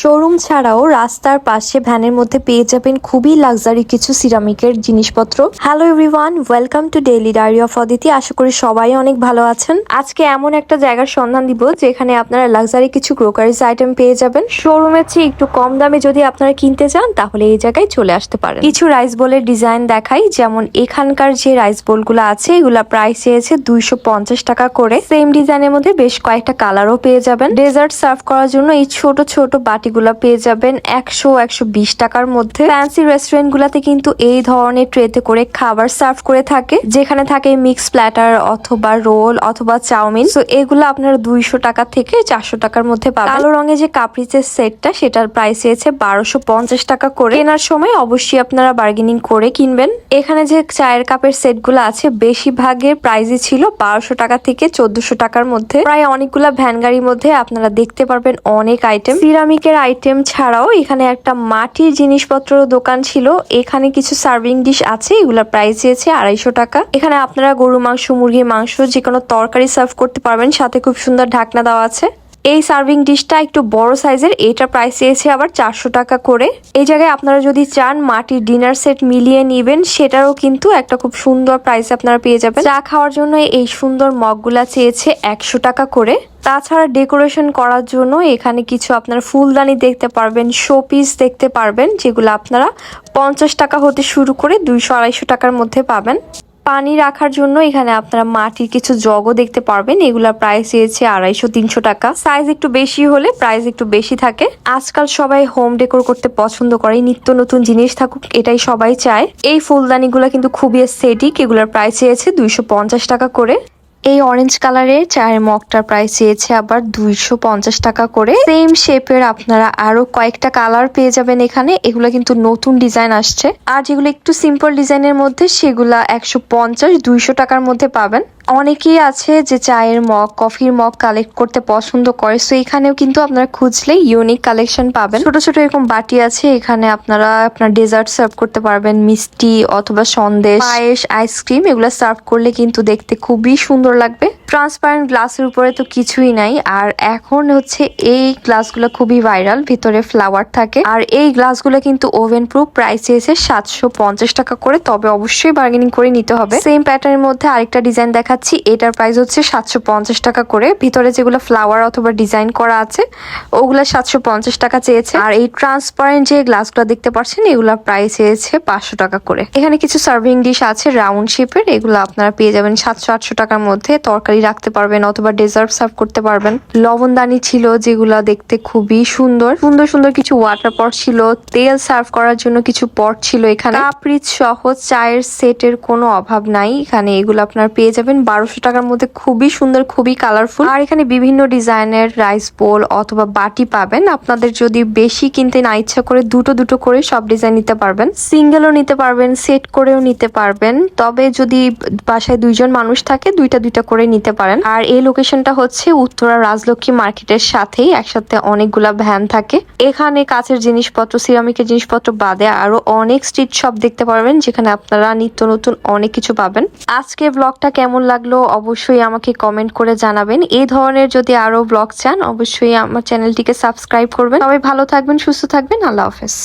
Showroom ছাড়াও রাস্তার পাশে ভ্যানের মধ্যে পেয়ে যাবেন খুবই লাক্সারি কিছু সিরামিকের জিনিসপত্র। Hello everyone welcome to daily diary of Aditi আশা করি সবাই অনেক ভালো আছেন। আজকে এমন একটা জায়গার সন্ধান দিব যেখানে আপনারা লাক্সারি কিছু গ্রোকারিজ আইটেম পেয়ে যাবেন। শোরুমের চেয়ে একটু কম দামে যদি আপনারা কিনতে চান, তাহলে এই জায়গায় চলে আসতে পারেন। কিছু রাইস বোলের ডিজাইন দেখাই, যেমন এখানকার যে রাইস বোলগুলো আছে, এগুলা প্রাইস চেয়েছে দুইশো পঞ্চাশ টাকা করে। সেম ডিজাইনের মধ্যে বেশ কয়েকটা কালারও পেয়ে যাবেন। ডেজার্ট সার্ভ করার জন্য এই ছোট ছোট বাটিগুলো পেয়ে যাবেন একশো একশো বিশ টাকার মধ্যে। ফ্যান্সি রেস্টুরেন্ট গুলাতে কিন্তু এই ধরনের ট্রেতে করে খাবার সার্ভ করে থাকে, যেখানে থাকে মিক্স প্ল্যাটার অথবা রোল অথবা চাউমিন। তো এগুলো আপনারা দুইশো টাকা থেকে চারশো টাকার মধ্যে পাবেন। কালো রঙের যে কাপ্রিচের সেটটা সেটার প্রাইস এসেছে বারোশো পঞ্চাশ টাকা করে। কেনার সময় অবশ্যই আপনারা বার্গেনিং করে কিনবেন। এখানে যে চায়ের কাপের সেটগুলো আছে, বেশিরভাগের প্রাইসই ছিল বারোশো টাকা থেকে চোদ্দশো টাকার মধ্যে। প্রায় অনেকগুলা ভ্যান গাড়ির মধ্যে আপনারা দেখতে পারবেন অনেক আইটেম সিরামিকের আইটেম ছাড়াও এখানে একটা মাটির জিনিসপত্র দোকান ছিল। এখানে কিছু সার্ভিং ডিশ আছে, এগুলোর প্রাইস দিয়েছে আড়াইশো টাকা। এখানে আপনারা গরু মাংস, মুরগির মাংস যে কোনো তরকারি সার্ভ করতে পারবেন। সাথে খুব সুন্দর ঢাকনা দেওয়া আছে। এই সার্ভিং ডিশটা একটু বড় সাইজের এটা প্রাইস চেয়েছে আবার চারশো টাকা করে। এই জায়গায় আপনারা যদি চান মাটির ডিনার সেট মিলিয়ে নিবেন, সেটারও কিন্তু একটা খুব সুন্দর প্রাইস আপনারা পেয়ে যাবেন। চা খাওয়ার জন্য এই সুন্দর মগগুলা চেয়েছে একশো টাকা করে। তাছাড়া ডেকোরেশন করার জন্য এখানে কিছু আপনারা ফুলদানি দেখতে পারবেন শোপিস দেখতে পারবেন, যেগুলো আপনারা পঞ্চাশ টাকা হতে শুরু করে দুইশো আড়াইশো টাকার মধ্যে পাবেন। পানি রাখার জন্য এখানে আপনারা মাটির কিছু জগও দেখতে পারবেন। এগুলা প্রাইস চেয়েছে আড়াইশো, তিনশো টাকা। সাইজ একটু বেশি হলে প্রাইস একটু বেশি থাকে। আজকাল সবাই হোম ডেকোর করতে পছন্দ করে, নিত্য নতুন জিনিস থাকুক, এটাই সবাই চায়। এই ফুলদানিগুলো কিন্তু খুবই সেটিক এগুলার প্রাইস চেয়েছে দুইশো পঞ্চাশ টাকা করে। এই অরেঞ্জ কালারের চায়ের মগটার প্রাইস চেয়েছে আবার দুইশো পঞ্চাশ টাকা করে। সেম শেপের আপনারা আরও কয়েকটা কালার পেয়ে যাবেন এখানে। এগুলো কিন্তু নতুন ডিজাইন আসছে। আর যেগুলো একটু সিম্পল ডিজাইনের মধ্যে, সেগুলা একশো পঞ্চাশ, দুইশো টাকার মধ্যে পাবেন। অনেকেই আছে যে চায়ের মগ, কফির মগ কালেক্ট করতে পছন্দ করে। সো এখানেও কিন্তু আপনারা খুঁজলে ইউনিক কালেকশন পাবেন। ছোট ছোট এরকম বাটি আছে, এখানে আপনারা আপনার ডেজার্ট সার্ভ করতে পারবেন। মিষ্টি অথবা সন্দেশ, পায়েস আইসক্রিম এগুলো সার্ভ করলে কিন্তু দেখতে খুবই সুন্দর লাগবে। ট্রান্সপারেন্ট গ্লাসের উপরে তো কিছুই নাই, আর এখন হচ্ছে এই গ্লাসগুলো খুবই ভাইরাল ভিতরে ফ্লাওয়ার থাকে। আর এই গ্লাসগুলো কিন্তু ওভেন প্রুফ প্রাইস চেয়েছে সাতশো পঞ্চাশ টাকা করে, তবে অবশ্যই বার্গেনিং করে নিতে হবে। সেম প্যাটার্নের মধ্যে আরেকটা ডিজাইন দেখাচ্ছি, এটার প্রাইস হচ্ছে সাতশো পঞ্চাশ টাকা করে। ভিতরে যেগুলো ফ্লাওয়ার অথবা ডিজাইন করা আছে, ওগুলো সাতশো পঞ্চাশ টাকা চেয়েছে। আর এই ট্রান্সপারেন্ট যে গ্লাসগুলো দেখতে পাচ্ছেন, এগুলো প্রাইস চেয়েছে পাঁচশো টাকা করে। এখানে কিছু সার্ভিং ডিশ আছে রাউন্ড শেপের এগুলো আপনারা পেয়ে যাবেন সাতশো আটশো টাকার মধ্যে। তরকারি রাখতে পারবেন অথবা ডেজার্ট সার্ভ করতে পারবেন। লবণদানি ছিল, যেগুলো দেখতে খুবই সুন্দর। সুন্দর সুন্দর কিছু ওয়াটার পট ছিল। তেল সার্ভ করার জন্য কিছু পট ছিল এখানে। কাপড়িজ সহ চায়ের সেটের কোনো অভাব নাই। এখানে এগুলো আপনার পেয়ে যাবেন। বারোশো টাকার মধ্যে খুবই সুন্দর, খুবই কালারফুল আর এখানে বিভিন্ন ডিজাইনের রাইস বোল অথবা বাটি পাবেন। আপনাদের যদি বেশি কিনতে না ইচ্ছা করে দুটো দুটো করে সব ডিজাইন নিতে পারবেন। সিঙ্গেলও নিতে পারবেন সেট করেও নিতে পারবেন। তবে যদি বাসায় দুইজন মানুষ থাকে, দুইটা দুইটা করে নিতে পারেন। আর এই লোকেশনটা হচ্ছে উত্তরা রাজলক্ষ্মী মার্কেটের সাথেই, একসাথে অনেকগুলা ভ্যান থাকে। এখানে কাছের জিনিসপত্র, সিরামিকের জিনিসপত্র বাদে আরও অনেক স্ট্রিট শপ দেখতে পারবেন, যেখানে আপনারা নিত্য নতুন অনেক কিছু পাবেন। আজকে ব্লগটা কেমন লাগল অবশ্যই আমাকে কমেন্ট করে জানাবেন। এই ধরনের যদি আরও ব্লগ চান, অবশ্যই আমার চ্যানেলটিকে সাবস্ক্রাইব করবেন। সবাই ভালো থাকবেন, সুস্থ থাকবেন, আল্লাহ হাফেজ।